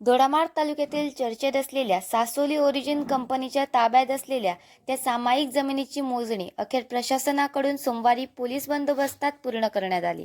दोडामार्ग तालुक्यातील चर्चेत असलेल्या सासोली ओरिजिन कंपनीच्या ताब्यात असलेल्या त्या सामायिक जमिनीची मोजणी अखेर प्रशासनाकडून सोमवारी पोलीस बंदोबस्तात पूर्ण करण्यात आली.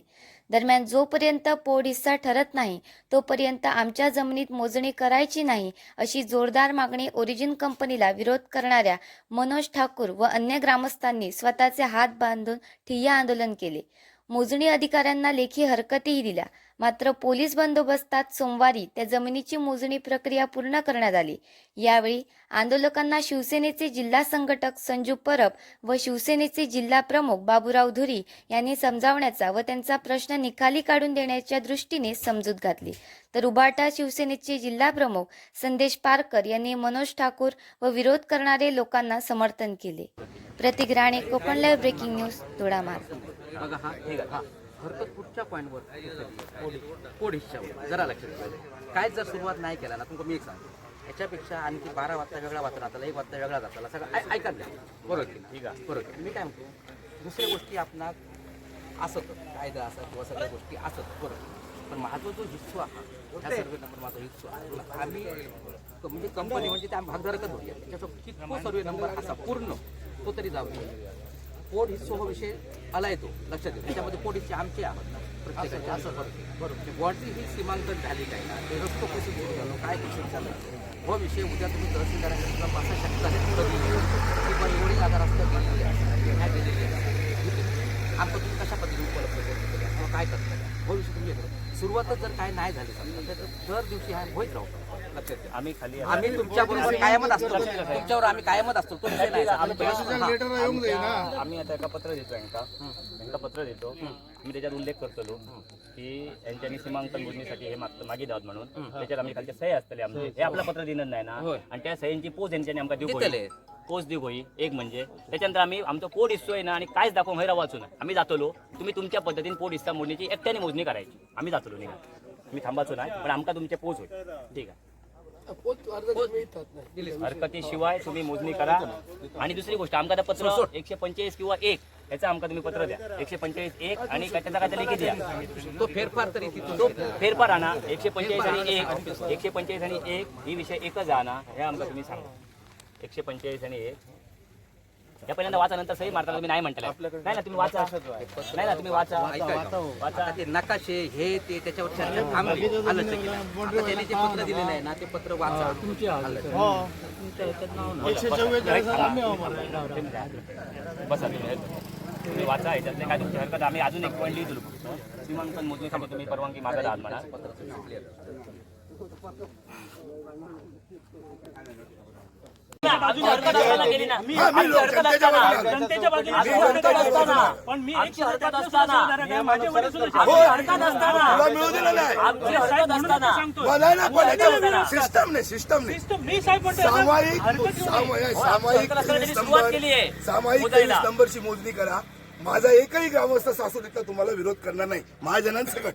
दरम्यान जोपर्यंत पोड हिस्सा ठरत नाही तोपर्यंत आमच्या जमिनीत मोजणी करायची नाही अशी जोरदार मागणी ओरिजिन कंपनीला विरोध करणाऱ्या मनोज ठाकूर व अन्य ग्रामस्थांनी स्वतःचे हात बांधून ठिय्या आंदोलन केले. मोजणी अधिकाऱ्यांना लेखी हरकतीही दिल्या. मात्र पोलीस बंदोबस्तात सोमवारी त्या जमिनीची मोजणी प्रक्रिया पूर्ण करण्यात आली. यावेळी आंदोलकांना शिवसेनेचे जिल्हा संघटक संजू परब व शिवसेनेचे जिल्हा प्रमुख बाबूराव धुरी यांनी समजावण्याचा व त्यांचा प्रश्न निकाली काढून देण्याच्या दृष्टीने समजूत घातली. तर उबाटा शिवसेनेचे जिल्हा प्रमुख संदेश पारकर यांनी मनोज ठाकूर व विरोध करणारे लोकांना समर्थन केले. Pratik Rane Konkan live breaking news Dodamarg हा ठीक आहे हा. हरकत कुठच्या पॉईंटवर कोड हिश्श्यावर जरा लक्षात ठेवा. काय जर सुरुवात नाही केला ना तुमचं मी एक सांगतो. याच्यापेक्षा आणखी बारा वाजता वेगळा वाचला जाताला एक वाजता वेगळा जाताला. सगळं ऐकत द्या. बरोबर की? ठीक आहे बरोबर मी काय म्हणतो दुसऱ्या गोष्टी आपणाक असत. कायदा असत किंवा सगळ्या गोष्टी असत. बरोबर पण माझा जो हिस्सो हा ह्या सर्वे नंबर माझा हिस्सो आहे. आम्ही म्हणजे कंपनी म्हणजे त्या भागधारकच होती त्याच्यासोबत कितको सर्वे नंबर असा पूर्ण तो तरी जाऊ. पोट हिस्सो हा विषय आलाय तो लक्षात ठेवा त्याच्यामध्ये पोट हिस्से आमचे आहोत प्रत्येकाचे असं बरोबर. गुवाहाटी ही सीमांकन झाली काय ना ते रस्तो कसे सुरू झालो काय कसे झालं हो विषय उद्या तुम्ही तहसीलदारांच्या सुद्धा पासा शकता किंवा एवढी आधार असतं की ह्या दिलेली आहे. आमचं तुम्ही कशा पद्धतीने उपलब्ध करून किंवा काय करता हो विषय तुम्ही हे. सुरुवातच जर काय नाही झाली समजा तर दर दिवशी हा होईत राहतो आम्ही खाली आम्ही तुमच्या बरोबर कायमच असतो. तुमच्यावर आम्ही कायमच असतो. नाही आम्ही आता एका पत्र देतो यांका. यांका पत्र देतो. आम्ही त्याच्यात उल्लेख करतलो की यांच्यानी सीमांकन मोजणीसाठी हे मागतं मागे द्यावत म्हणून. त्याच्यात आम्ही खालचे सही असतले आमचे. हे आपलं पत्र दिलं नाही ना. आणि त्या सह्यांची पोच यांच्यानी आमका देऊ. पोच देऊ होई. एक म्हणजे त्याच्यानंतर आम्ही आमचं पोट हिस्सोय ना आणि कायच दाखवून हैरा वाचून आम्ही जातलो तुम्ही तुमच्या पद्धतीने पोट हिस्सा मोजणीची एकट्याने मोजणी करायची. आम्ही जातलो निघा. मी थांबाचो नाही पण आमका तुमचे पोच होईल. ठीक आहे. हरकतीशिवाय तुम्ही मोजणी करा. आणि दुसरी गोष्ट आमका आता पत्र एकशे पंचेचाळीस किंवा एक याचं आमका तुम्ही पत्र द्या. एकशे पंचेचाळीस एक आणि त्याचा काय लिखित द्या. तो फेरफार तरी तो फेरफार आणा. एकशे पंचेचाळीस आणि एक. एकशे पंचेचाळीस आणि एक ही विषय एकच आणा हे आमका तुम्ही सांगा. एकशे पंचेचाळीस आणि एक. या पहिल्यांदा वाचा नंतर सही मारताना तुम्ही नाही म्हणताय नाही ना तुम्ही वाचा. नाही ना तुम्ही वाचा. वाचा ते नकाशे हे ते त्याच्यावर चर्चा थांबली. आलं. आता त्यांनी जे पत्र दिलेलं आहे ना ते पत्र वाचा. आलं. बसा तुम्ही वाचा याच्यातले काय तुमची हरकत आम्ही अजून एक पॉईंट लिहितो. सीमांकन मोजणीसाठी तुम्ही परवानगी मागत आहात म्हणा पण मी आमची हरकत असताना माझ्या वडील सुद्धा आमची हरकत असताना तुला मिळू दिलं नाही. आमची हरकत असताना सांगतो मला ना पण याच्यावर सिस्टम नाही सिस्टम नाही. मी साहेब म्हणतो सामायिक सामायिक सामायिक हरकत असताना तेवीस त्यांनी सुरुवात नंबर केली आहे. सामायिक मोजायला. तेवीस नंबरची मोजणी करा. माझा एकही ग्रामस्थ सासू देता तुम्हाला विरोध करणार नाही. महाजनांसकट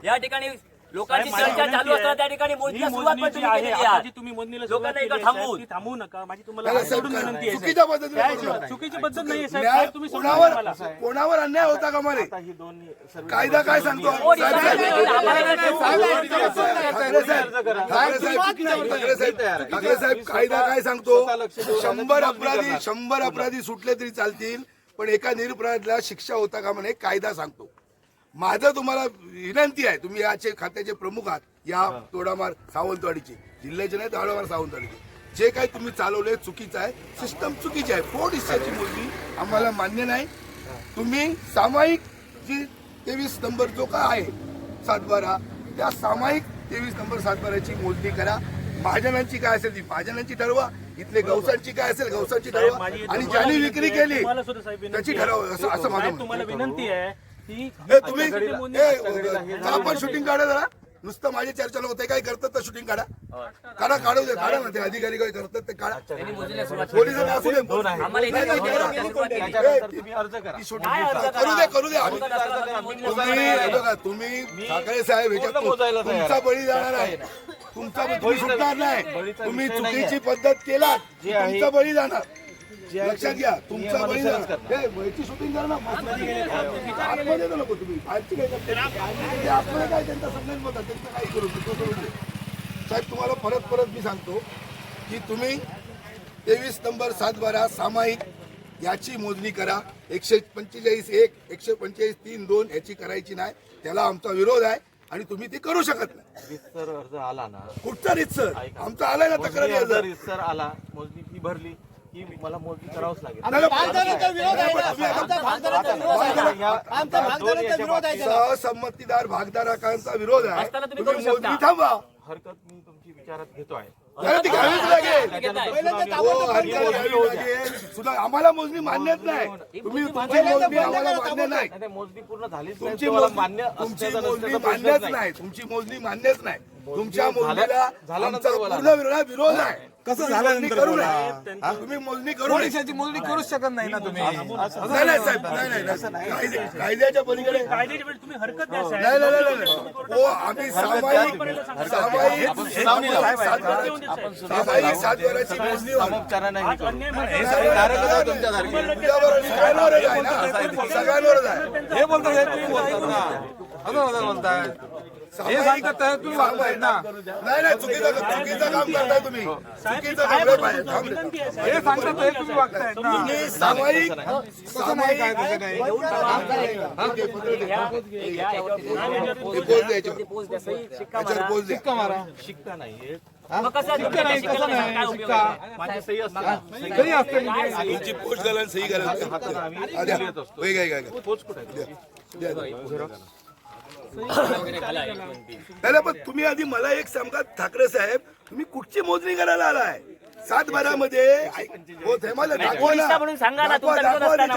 या ठिकाणी लोकांची चर्चा चालू असताना. त्या ठिकाणी ही मोजणीला सुरुवात मोजणी पण जी तुम्ही आहे केलेली आता आहे. जी तुम्ही मोजणीला लोकांना सुरुवात इथं केली आहे, थांबवून. साहेब, ती थांबवू नका. माझी तुम्हाला त्याला हात साहेब जोडून विनंती आहे. चुकीच्या साहेब. पद्धतीने काय करू नका. चुकीची पद्धत नाही साहेब. न्याय साहेब, तुम्ही समजून घ्या मला? कोणावर अन्याय होता का मारे? आता ही दोन सर्व कायदा काय सांगतो? साहेब, साहेब, साहेब, ठाकरे साहेब, ठाकरे साहेब, ठाकरे साहेब, ठाकरे साहेब कायदा काय सांगतो? शंभर अपराधी शंभर अपराधी सुटले तरी चालतील पण एका निरपराधीला शिक्षा होता का म्हणे कायदा सांगतो. माझं तुम्हाला विनंती आहे तुम्ही याचे खात्याचे प्रमुख आहात या तोडामार सावंतवाडीचे जिल्ह्याचे नाही तोडामार सावंतवाडीचे. जे काही तुम्ही चालवले चुकीचं आहे सिस्टम चुकीची आहे. पोट हिस्साची मोजणी आम्हाला मान्य नाही. तुम्ही सामायिक जी तेवीस नंबर जो का आहे सातबारा त्या सामायिक तेवीस नंबर सातबाराची मोजणी करा. महाजनांची काय असेल ती महाजनांची ठरवा. इथले गवसांची काय असेल गवसांची ठरवा. आणि ज्यांनी विक्री केली त्याची. ठराव असं असं माझं. तुम्हाला विनंती आहे ए तुम्ही ए, आपण शूटिंग काढा जरा. नुसतं माझी चर्चा होते काय करतात तर शूटिंग काढा. काढा काढू दे काढा ना ते अधिकारी काय करतात ते काढा. पोलिसांना असू दे. नाही, नाही, तुम्ही अर्ज करा. ती shooting दे करू दे. आम्ही- तुम्ही तुम्ही हे बघा तुम्ही ठाकरे साहेब ह्याच्यात तुमचा बळी जाणार आहे. तुमचा तुम्ही सुटणार नाही. तुम्ही चुकीची पद्धत केलात. की तुमचा बळी जाणार. लक्षात घ्या तुमचा बळी हे वयची शूटिंग करा ना. आतमध्ये नको तुम्ही बाहेरची काय करता? काय त्यांचा संबंध होता त्यांचं काही करू नका, करू दे. साहेब तुम्हाला परत परत मी सांगतो की तुम्ही तेवीस नंबर सात बारा सामायिक याची मोजणी करा. एकशे पंचेचाळीस एक एकशे पंचेचाळीस तीन दोन याची करायची नाही. त्याला आमचा विरोध आहे आणि तुम्ही ते करू शकत नाही. अर्ज आला ना? कुठचा रितसर? आमचा आलाय ना तक्रारी अर्ज रितसर आला. मोजणी भरली. की मला मोजणी करावंच लागेल. सहसंमतीदार भागधारकांचा विरोध आहे. असताना तुम्ही तुम्ही करू शकता. मोजणी थांबवा. हरकत मी तुमची विचारात घेतो आहे नाही, ती घ्यावीच लागेल. त्याच्यानंतर हो, हरकत घ्यावी लागेल. सुद्धा आम्हाला मोजणी मान्यच नाही. तुम्ही तुमची मोजणी आम्हाला मान्य नाही. नाही, मोजणी पूर्ण झालीच नाही. तुमची तुम्हाला मोजणी मान्य तुमची असल्याचा मोजणी नसल्याचा प्रश्नच मान्यच नाही. नाही. तुमची मोजणी मान्यच नाही. तुमच्या झाल्या- मोजणीला झाल्यानंतर आमचा बोला. पूर्ण विरोध विरोध आहे. कसं झाल्यानंतर करू तुम्ही मोजणी करू नये. मोजणी करूच शकत नाही ना तुम्ही? नाही नाही साहेब नाही नाही, नाही. कायदे- कायद्याच्या पलीकडे कायद्याच्या वेळी तुम्ही हरकत द्या साहेब. नाही नाही नाही, नाही हो आम्ही सामायिक सामायिक सामायिक सातबाराची मोजणी आज अन्याय सगळ्यांवरच आहे ना. सगळ्यांवरच आहे. हे बोलतो हे तुम्ही बोलतात ना. असं असं बोलताय हे सांगतात तर तुम्ही वागताय ना. नाही नाही चुकीचं चुकीचं काम करताय तुम्ही. चुकीचं काम पाहिजे थांब रे. हे सांगतात हे तुम्ही वागताय ना. तुम्ही सामायिक सामायिक काय तसं नाही हे पोच द्या याच्यावर. याच्यावर. पोच द्या. शिक्का मारा. शिक्का नाही मग कसं नाही नाही? शिक्का. माझी सही असते. कधी असते. म्हणजे तुमची पोच घाला आणि सही. घाला हा. होय. पोच कुठे आहे? द्या, द्या. नाही पण तुम्ही आधी मला एक सांगा ठाकरे साहेब तुम्ही कुठची मोजणी करायला आलाय? सात बारामध्ये हो मला दाखवा ना. दाखवा, दाखवा असताना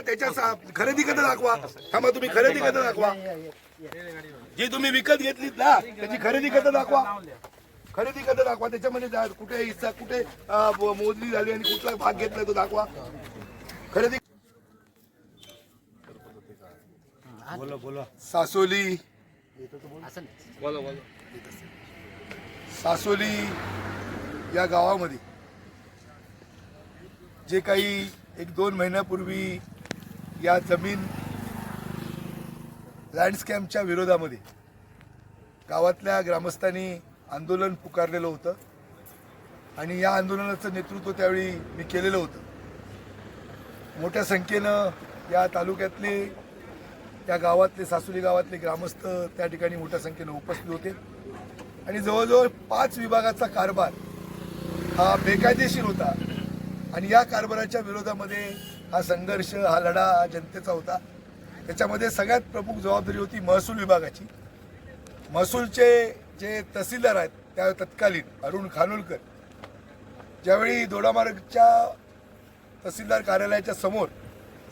त्याच्या- खरेदी कधी दाखवा? थांबा तुम्ही खरेदी कधी दाखवा? जी तुम्ही विकत घेतलीत ना त्याची खरेदी कधी दाखवा? खरेदी कधी दाखवा? त्याच्यामध्ये जा- कुठे हिस्सा कुठे मोजणी झाली आणि कुठला भाग घेतला तो दाखवा. खरेदी सासोली. सासोली या गावामध्ये जे काही एक दोन महिन्यापूर्वी या जमीन लँडस्कॅमच्या विरोधामध्ये गावातल्या ग्रामस्थांनी आंदोलन पुकारलेलं होतं आणि या आंदोलनाचं नेतृत्व त्यावेळी मी केलेलं होतं. मोठ्या संख्येनं या तालुक्यातले त्या गावातले सासुली गावातले ग्रामस्थ त्या ठिकाणी मोठ्या संख्येनं उपस्थित होते. आणि जवळजवळ पाच विभागाचा कारभार हा बेकायदेशीर होता. आणि या कारभाराच्या विरोधामध्ये हा संघर्ष हा लढा हा जनतेचा होता. त्याच्यामध्ये सगळ्यात प्रमुख जबाबदारी होती महसूल विभागाची. महसूलचे जे तहसीलदार आहेत त्या तत्कालीन अरुण खानोलकर. ज्यावेळी दोडामार्गच्या तहसीलदार कार्यालयाच्या समोर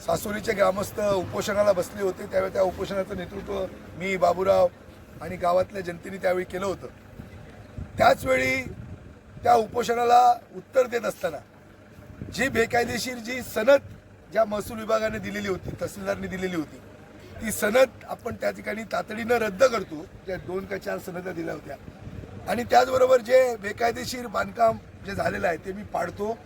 सासोलीचे ग्रामस्थ उपोषणाला बसले होते त्यावेळी त्या उपोषणाचं नेतृत्व मी बाबूराव आणि गावातल्या जनतेने त्यावेळी केलं होतं. त्याचवेळी त्या उपोषणाला उत्तर देत असताना जी बेकायदेशीर जी सनद ज्या महसूल विभागाने दिलेली होती तहसीलदारने दिलेली होती ती सनद आपण त्या ठिकाणी तातडीनं रद्द करतो ज्या दोन का चार सनदा दिल्या होत्या. आणि त्याचबरोबर जे बेकायदेशीर बांधकाम जे झालेलं आहे ते मी पाडतो.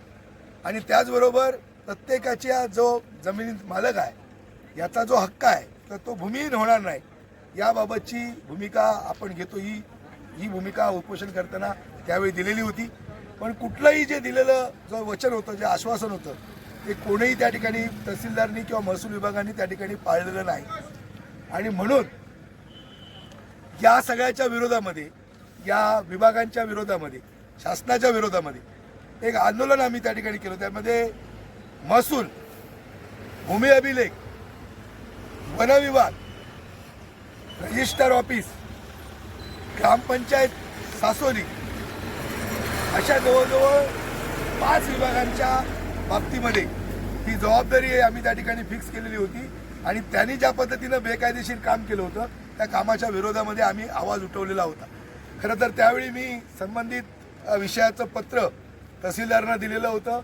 आणि त्याचबरोबर प्रत्येकाच्या जो जमिनीत मालक आहे याचा जो हक्क आहे तर तो भूमिहीन होणार नाही. याबाबतची भूमिका आपण घेतो ही ही भूमिका उपोषण करताना त्यावेळी दिलेली होती. पण कुठलंही जे दिलेलं जो वचन होतं जे आश्वासन होतं ते कोणीही त्या ठिकाणी तहसीलदारनी किंवा महसूल विभागाने त्या ठिकाणी पाळलेलं नाही. आणि म्हणून या सगळ्याच्या विरोधामध्ये या विभागांच्या विरोधामध्ये शासनाच्या विरोधामध्ये एक आंदोलन आम्ही त्या ठिकाणी केलं. त्यामध्ये महसूल भूमी अभिलेख वनविभाग रजिस्टर ऑफिस ग्रामपंचायत सासोली अशा जवळजवळ पाच विभागांच्या बाबतीमध्ये ही जबाबदारी आम्ही त्या ठिकाणी फिक्स केलेली होती. आणि त्यांनी ज्या पद्धतीनं बेकायदेशीर काम केलं होतं त्या कामाच्या विरोधामध्ये आम्ही आवाज उठवलेला होता. खरं तर त्यावेळी मी संबंधित विषयाचं पत्र तहसीलदारांना दिलेलं होतं.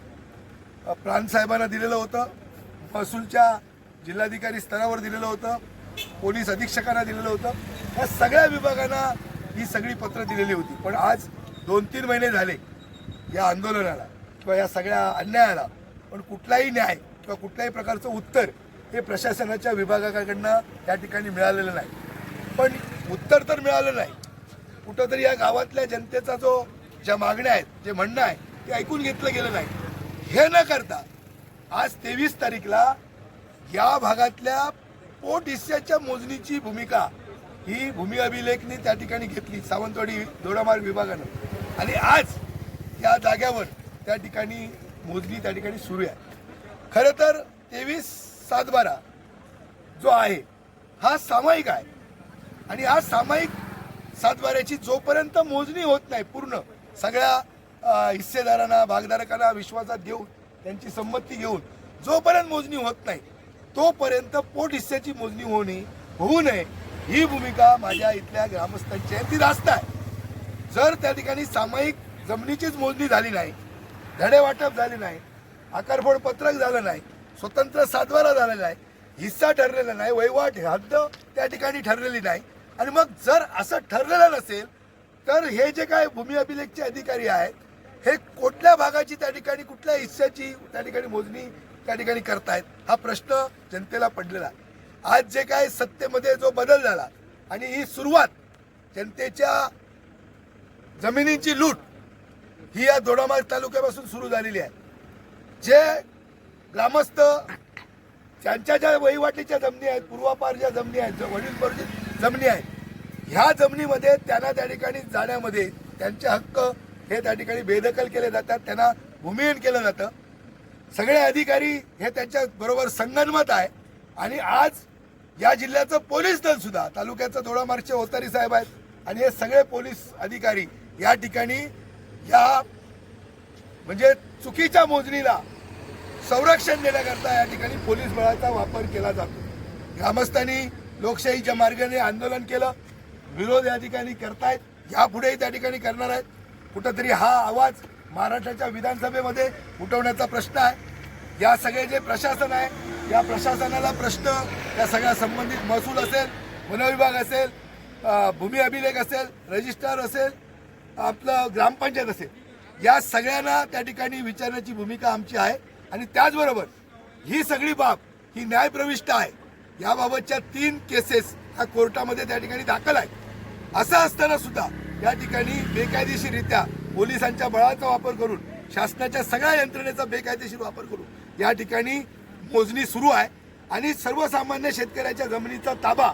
प्राणसाहेबांना प्रांतसाहेबांना दिलेलं होतं. महसूलच्या जिल्हाधिकारी स्तरावर दिलेलं होतं. पोलीस अधीक्षकांना दिलेलं होतं. या सगळ्या विभागांना ही सगळी पत्रं दिलेली होती. पण आज दोन तीन महिने झाले या आंदोलनाला किंवा या सगळ्या अन्यायाला. पण कुठलाही न्याय किंवा कुठल्याही प्रकारचं उत्तर हे प्रशासनाच्या विभागाकडनं त्या ठिकाणी मिळालेलं नाही. पण उत्तर तर मिळालं नाही. कुठंतरी या गावातल्या जनतेचा जो ज्या मागण्या आहेत जे म्हणणं आहे ते ऐकून घेतलं गेलं नाही. हे न करता आज तेवीस तारीखला या भागातल्या पोट हिस्स्याच्या मोजणीची भूमिका ही भूमी अभिलेखने त्या ठिकाणी घेतली सावंतवाडी दोडामार्ग विभागानं. आणि आज या जाग्यावर त्या ठिकाणी मोजणी त्या ठिकाणी सुरू आहे. खरं तर तेवीस सातबारा जो आहे हा सामायिक आहे. आणि हा सामायिक सातबाऱ्याची जोपर्यंत मोजणी होत नाही पूर्ण सगळ्या हिस्सेदारांना भागधारकांना विश्वासात घेऊन त्यांची संमती घेऊन जोपर्यंत मोजणी होत नाही तोपर्यंत पोट हिस्स्याची मोजणी होणे होऊ नये. ही भूमिका माझ्या इथल्या ग्रामस्थांची आहे. ती रास्त आहे. जर त्या ठिकाणी सामायिक जमिनीचीच मोजणी झाली नाही धडे वाटप झाले नाही आकारफोड पत्रक झालं नाही स्वतंत्र सातवारा झालेला नाही हिस्सा ठरलेला नाही वहिवाट हद्द त्या ठिकाणी ठरलेली नाही आणि मग जर असं ठरलेलं नसेल तर हे जे काय भूमी अभिलेखचे अधिकारी आहेत हे कुठल्या भागाची त्या ठिकाणी कुठल्या हिस्स्याची त्या ठिकाणी मोजणी त्या ठिकाणी करतायत? हा प्रश्न जनतेला पडलेला. आहे आज जे काय सत्तेमध्ये जो बदल झाला आणि ही सुरुवात जनतेच्या जमिनींची लूट ही या दोडामार्ग तालुक्यापासून सुरू झालेली आहे. जे ग्रामस्थ ज्यांच्या ज्या वहिवाटीच्या जमिनी आहेत पूर्वापार ज्या जमिनी आहेत ज्या वडील जमिनी आहेत ह्या जमिनीमध्ये त्यांना त्या ठिकाणी जाण्यामध्ये त्यांचे हक्क हे त्या ठिकाणी बेदखल केले जातात त्यांना भूमिहीन केलं जातं. सगळे अधिकारी हे त्यांच्या बरोबर संगनमत आहे. आणि आज या जिल्ह्याचं पोलीस दल सुद्धा तालुक्याचं दोडामार्गचे ओतारी साहेब आहेत आणि हे सगळे पोलीस अधिकारी या ठिकाणी या म्हणजे चुकीच्या मोजणीला संरक्षण देण्याकरता या ठिकाणी पोलीस बळाचा वापर केला जातो. ग्रामस्थांनी लोकशाहीच्या मार्गाने आंदोलन केलं विरोध या ठिकाणी करतायत यापुढेही त्या ठिकाणी करणार आहेत. कुठंतरी हा आवाज महाराष्ट्राच्या विधानसभेमध्ये उठवण्याचा प्रश्न आहे. या सगळे जे प्रशासन आहे या प्रशासनाला प्रश्न या सगळ्या संबंधित महसूल असेल वनविभाग असेल भूमी अभिलेख असेल रजिस्ट्रार असेल आपलं ग्रामपंचायत असेल या सगळ्यांना त्या ठिकाणी विचारण्याची भूमिका आमची आहे. आणि त्याचबरोबर ही सगळी बाब ही न्यायप्रविष्ट आहे याबाबतच्या तीन केसेस ह्या कोर्टामध्ये त्या ठिकाणी दाखल आहेत. असं असताना सुद्धा या ठिकाणी बेकायदेशीररित्या पोलिसांच्या बळाचा वापर करून शासनाच्या सगळ्या यंत्रणेचा बेकायदेशीर वापर करून या ठिकाणी मोजणी सुरू आहे आणि सर्वसामान्य शेतकऱ्याच्या जमिनीचा ताबा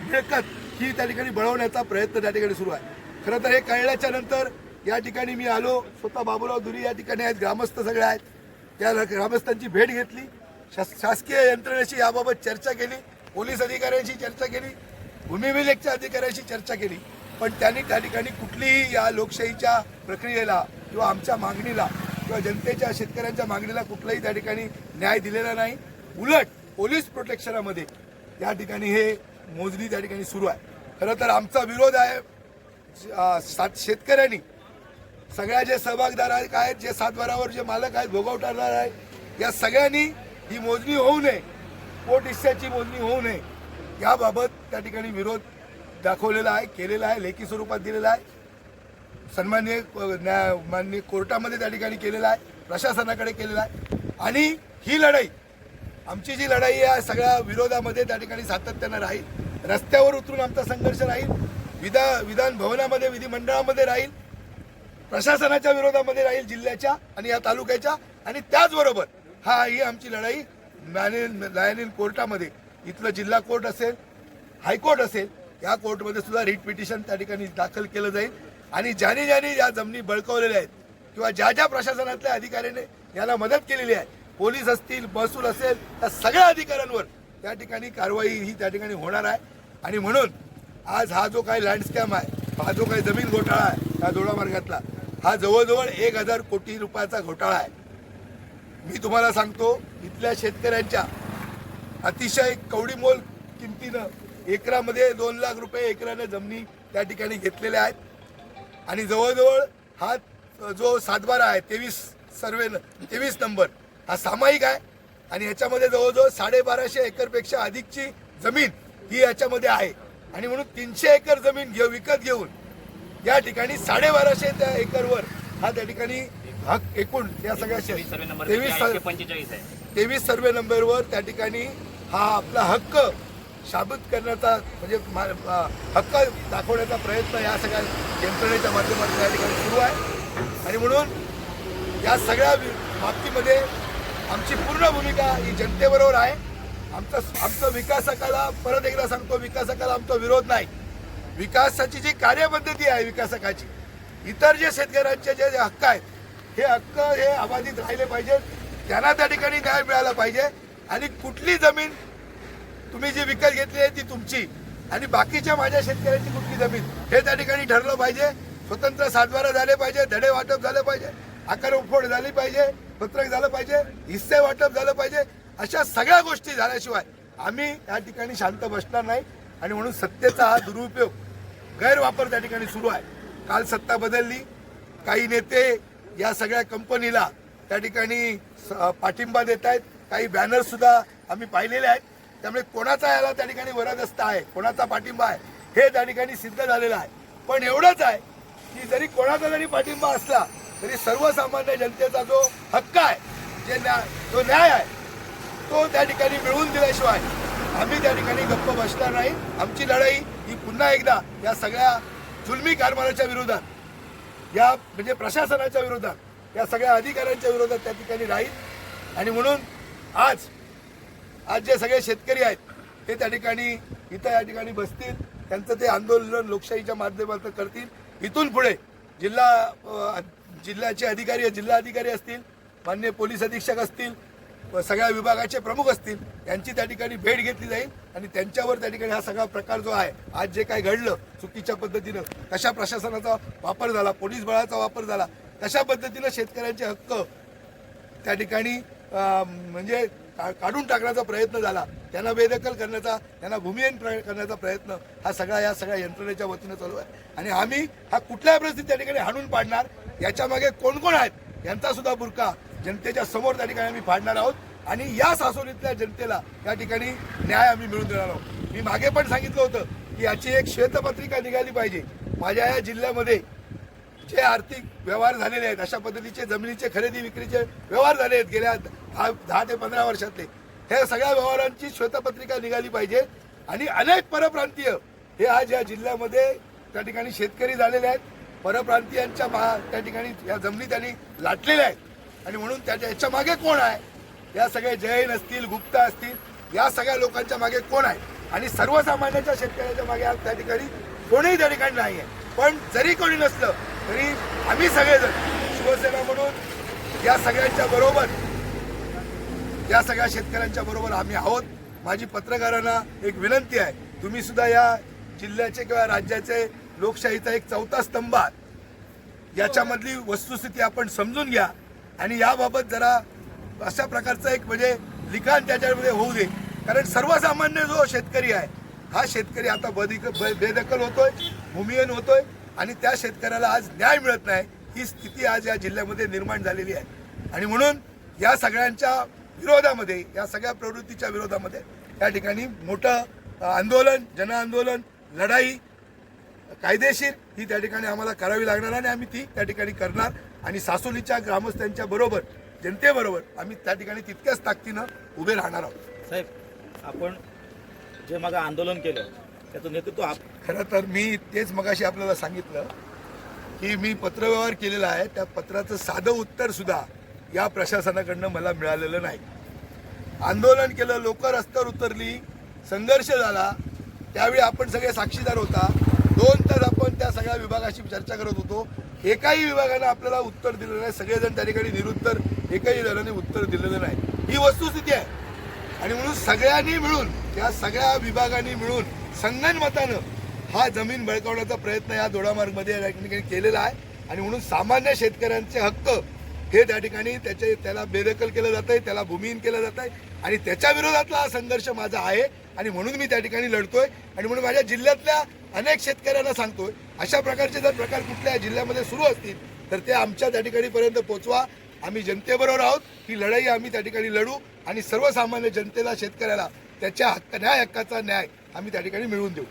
मिळकत ही त्या ठिकाणी बळवण्याचा प्रयत्न त्या ठिकाणी सुरू आहे. खरं तर हे कळल्याच्या नंतर या ठिकाणी मी आलो स्वतः बाबूराव दुरी या ठिकाणी आहेत ग्रामस्थ सगळे आहेत. त्या ग्रामस्थांची भेट घेतली. शास- शासकीय यंत्रणेशी याबाबत चर्चा केली पोलीस अधिकाऱ्यांशी चर्चा केली भूमिविलेखच्या अधिकाऱ्यांशी चर्चा केली. पण त्यांनी त्या ठिकाणी कुठलीही या लोकशाहीच्या प्रक्रियेला किंवा आमच्या मागणीला किंवा जनतेच्या शेतकऱ्यांच्या मागणीला कुठलाही त्या ठिकाणी न्याय दिलेला नाही. उलट पोलीस प्रोटेक्शनामध्ये या ठिकाणी हे मोजणी त्या ठिकाणी सुरू आहे. खरं तर आमचा विरोध आहे. सात शेतकऱ्यांनी सगळ्या जे सहभागदार आहेत आहेत जे सातबारावर जे मालक आहेत भोगाव ठरणार आहेत या सगळ्यांनी ही मोजणी होऊ नये. पोट हिस्स्याची मोजणी होऊ नये. याबाबत त्या ठिकाणी विरोध दाखवलेलं आहे केलेला आहे लेखी स्वरूपात दिलेलं आहे. सन्मान्य न्याय माननीय कोर्टामध्ये त्या ठिकाणी केलेलं आहे प्रशासनाकडे केलेला आहे. आणि ही लढाई आमची जी लढाई आहे या सगळ्या विरोधामध्ये त्या ठिकाणी सातत्यानं राहील. रस्त्यावर उतरून आमचा संघर्ष राहील. विधा विधान भवनामध्ये विधिमंडळामध्ये राहील. प्रशासनाच्या विरोधामध्ये राहील जिल्ह्याच्या आणि या तालुक्याच्या. आणि त्याचबरोबर हा ही आमची लढाई न्यायालयीन न्यायालयीन कोर्टामध्ये. इथलं जिल्हा कोर्ट असेल हायकोर्ट असेल या कोर्टमध्ये सुद्धा रिट पिटिशन त्या ठिकाणी दाखल केलं जाईल. आणि ज्याने ज्याने या जमिनी बळकावलेल्या आहेत किंवा ज्या ज्या प्रशासनातल्या अधिकाऱ्याने याला मदत केलेली आहे पोलीस असतील महसूल असेल त्या सगळ्या अधिकाऱ्यांवर त्या ठिकाणी कारवाई ही त्या ठिकाणी होणार आहे. आणि म्हणून आज हा जो काही लँडस्कॅम आहे हा जो काही जमीन घोटाळा आहे या दोडामार्गातला हा जवळजवळ एक हजार कोटी रुपयाचा घोटाळा आहे. मी तुम्हाला सांगतो इथल्या शेतकऱ्यांच्या अतिशय कवडीमोल किमतीनं एकरामध्ये दोन लाख रुपये एकरानं जमिनी त्या ठिकाणी घेतलेल्या आहेत. आणि जवळजवळ हा जो सातबारा आहे तेवीस सर्वे तेवीस नंबर हा सामायिक आहे. आणि याच्यामध्ये जवळजवळ साडेबाराशे एकरपेक्षा अधिकची जमीन ही याच्यामध्ये आहे. आणि म्हणून तीनशे एकर जमीन घेऊ विकत घेऊन या ठिकाणी साडेबाराशे त्या एकरवर हा त्या ठिकाणी हक एकूण या सगळ्या तेवीस तेवीस सर्वे नंबरवर त्या ठिकाणी हा आपला हक्क शाबूत करण्याचा म्हणजे हक्क दाखवण्याचा प्रयत्न या सगळ्या यंत्रणेच्या माध्यमातून या ठिकाणी सुरू आहे. आणि म्हणून या सगळ्या बाबतीमध्ये आमची पूर्ण भूमिका ही जनतेबरोबर आहे. आमचं आमचं विकासकाला परत एकदा सांगतो विकासकाला आमचा विरोध नाही. विकासाची जी कार्यपद्धती आहे विकासकाची इतर जे शेतकऱ्यांचे जे जे हक्क आहेत हे हक्क हे अबाधित राहिले पाहिजेत. त्यांना त्या ठिकाणी न्याय मिळाला पाहिजे. आणि कुठली जमीन तुम्ही जी विकत घेतली आहे ती तुमची. आणि बाकीच्या माझ्या शेतकऱ्यांची कुठली जमीन. हे त्या ठिकाणी ठरलं पाहिजे. स्वतंत्र सातबारा झाले पाहिजे धडे वाटप झालं पाहिजे आकार उफोड झाली पाहिजे पत्रक झालं पाहिजे हिस्से वाटप झालं पाहिजे अशा सगळ्या गोष्टी झाल्याशिवाय आम्ही या ठिकाणी शांत बसणार नाही. आणि म्हणून सत्तेचा हा दुरुपयोग गैरवापर त्या ठिकाणी सुरू आहे. काल सत्ता बदलली. काही नेते या सगळ्या कंपनीला त्या ठिकाणी स- पाठिंबा देत आहेत. काही बॅनर सुद्धा आम्ही पाहिलेले आहेत. त्यामुळे कोणाचा याला त्या ठिकाणी वरदस्त आहे कोणाचा पाठिंबा आहे हे त्या ठिकाणी सिद्ध झालेलं आहे. पण एवढंच आहे की जरी कोणाचा जरी पाठिंबा असला तरी सर्वसामान्य जनतेचा जो हक्क आहे जे न्याय जो न्याय आहे तो त्या ठिकाणी मिळवून दिल्याशिवाय आम्ही त्या ठिकाणी गप्प बसणार नाही. आमची लढाई ही पुन्हा एकदा या सगळ्या जुलमी कारभाराच्या विरोधात या म्हणजे प्रशासनाच्या विरोधात या सगळ्या अधिकाऱ्यांच्या विरोधात त्या ठिकाणी राहील. आणि म्हणून आज आज जे सगळे शेतकरी आहेत ते त्या ठिकाणी इथं या ठिकाणी बसतील. त्यांचं ते आंदोलन लोकशाहीच्या माध्यमातून करतील. इथून पुढे जिल्हा जिल्ह्याचे अधिकारी जिल्हा अधिकारी असतील मान्य पोलीस अधीक्षक असतील सगळ्या विभागाचे प्रमुख असतील यांची त्या ठिकाणी भेट घेतली जाईल आणि त्यांच्यावर त्या ठिकाणी हा सगळा प्रकार जो आहे आज जे काय घडलं चुकीच्या पद्धतीनं कशा प्रशासनाचा वापर झाला पोलीस बळाचा वापर झाला कशा पद्धतीनं शेतकऱ्यांचे हक्क त्या ठिकाणी म्हणजे काढून टाकण्याचा प्रयत्न झाला. त्यांना बेदखल करण्याचा त्यांना भूमिहीन करण्याचा प्रयत्न हा सगळा या सगळ्या यंत्रणेच्या वतीनं चालू आहे. आणि आम्ही हा कुठल्याही परिस्थितीत त्या ठिकाणी हाणून पाडणार याच्यामागे कोण कोण आहेत यांचा सुद्धा बुरका जनतेच्या समोर त्या ठिकाणी आम्ही फाडणार आहोत. आणि या सासोलीतल्या जनतेला त्या ठिकाणी न्याय आम्ही मिळून देणार आहोत. मी मागे पण सांगितलं होतं की याची एक श्वेतपत्रिका निघाली पाहिजे. माझ्या या जिल्ह्यामध्ये जे आर्थिक व्यवहार झालेले आहेत अशा पद्धतीचे जमिनीचे खरेदी विक्रीचे व्यवहार झाले आहेत गेल्या दहा दहा ते पंधरा वर्षातले. ह्या सगळ्या व्यवहारांची श्वेतपत्रिका निघाली पाहिजे. आणि अनेक परप्रांतीय हे आज या जिल्ह्यामध्ये त्या ठिकाणी शेतकरी झालेले आहेत. परप्रांतीयांच्या मा त्या ठिकाणी या जमिनी त्यांनी लाटलेल्या आहेत. आणि म्हणून त्याच्या याच्या मागे कोण आहे? या सगळ्या जैन असतील गुप्ता असतील या सगळ्या लोकांच्या मागे कोण आहे? आणि सर्वसामान्यांच्या शेतकऱ्याच्या मागे आज त्या ठिकाणी कोणीही त्या ठिकाणी नाही आहे. पण जरी कोणी नसलं तरी आम्ही सगळेजण शिवसेना म्हणून या सगळ्यांच्या बरोबर या सगळ्या शेतकऱ्यांच्या बरोबर आम्ही आहोत. माझी पत्रकारांना एक विनंती आहे तुम्ही सुद्धा या जिल्ह्याचे किंवा राज्याचे लोकशाहीचा एक चौथा स्तंभ आहात. याच्यामधली वस्तुस्थिती आपण समजून घ्या आणि याबाबत जरा अशा प्रकारचं एक म्हणजे लिखाण त्याच्यामध्ये होऊ दे. कारण सर्वसामान्य जो शेतकरी आहे हा शेतकरी आता बदिक ब- बेदखल होतोय भूमिहीन होतोय. आणि त्या शेतकऱ्याला आज न्याय मिळत नाही ही स्थिती आज या जिल्ह्यामध्ये निर्माण झालेली आहे. आणि म्हणून या सगळ्यांच्या विरोधामध्ये या सगळ्या प्रवृत्तीच्या विरोधामध्ये या ठिकाणी मोठं आंदोलन जनआंदोलन लढाई कायदेशीर ही त्या ठिकाणी आम्हाला करावी लागणार आणि आम्ही ती त्या ठिकाणी करणार. आणि सासोलीच्या ग्रामस्थांच्या बरोबर जनतेबरोबर आम्ही त्या ठिकाणी तितक्याच ताकदीनं उभे राहणार आहोत. साहेब आपण जे मग आंदोलन केलं त्याचं नेतृत्व आप खरं तर मी तेच मगाशी आपल्याला सांगितलं की मी पत्रव्यवहार केलेला आहे. त्या पत्राचं साधं उत्तर सुद्धा या प्रशासनाकडनं मला मिळालेलं नाही. आंदोलन केलं लोक रस्त्यावर उतरली संघर्ष झाला. त्यावेळी आपण सगळे साक्षीदार होता. दोन तास आपण त्या सगळ्या विभागाशी चर्चा करत होतो. एकाही विभागानं आपल्याला उत्तर दिलेलं नाही. सगळेजण त्या ठिकाणी निरुत्तर एकाही जणांनी उत्तर दिलेलं नाही. ही वस्तुस्थिती आहे. आणि म्हणून सगळ्यांनी मिळून या सगळ्या विभागांनी मिळून संगनमतानं हा जमीन बळकावण्याचा प्रयत्न या दोडामार्गमध्ये या ठिकाणी केलेला आहे. आणि म्हणून सामान्य शेतकऱ्यांचे हक्क हे त्या ठिकाणी त्याचे त्याला बेदखल केलं जात आहे त्याला भूमिहीन केलं जात आहे. आणि त्याच्या विरोधातला हा संघर्ष माझा आहे. आणि म्हणून मी त्या ठिकाणी लढतोय. आणि म्हणून माझ्या जिल्ह्यातल्या अनेक शेतकऱ्यांना सांगतोय अशा प्रकारचे जर प्रकार कुठल्या जिल्ह्यामध्ये सुरू असतील तर ते आमच्या त्या ठिकाणी पर्यंत पोहोचवा आम्ही जनतेबरोबर आहोत. ही लढाई आम्ही त्या ठिकाणी लढू. आणि सर्वसामान्य जनतेला शेतकऱ्याला त्याच्या हक्क न्याय हक्काचा न्याय आम्ही त्या ठिकाणी मिळवून देऊ.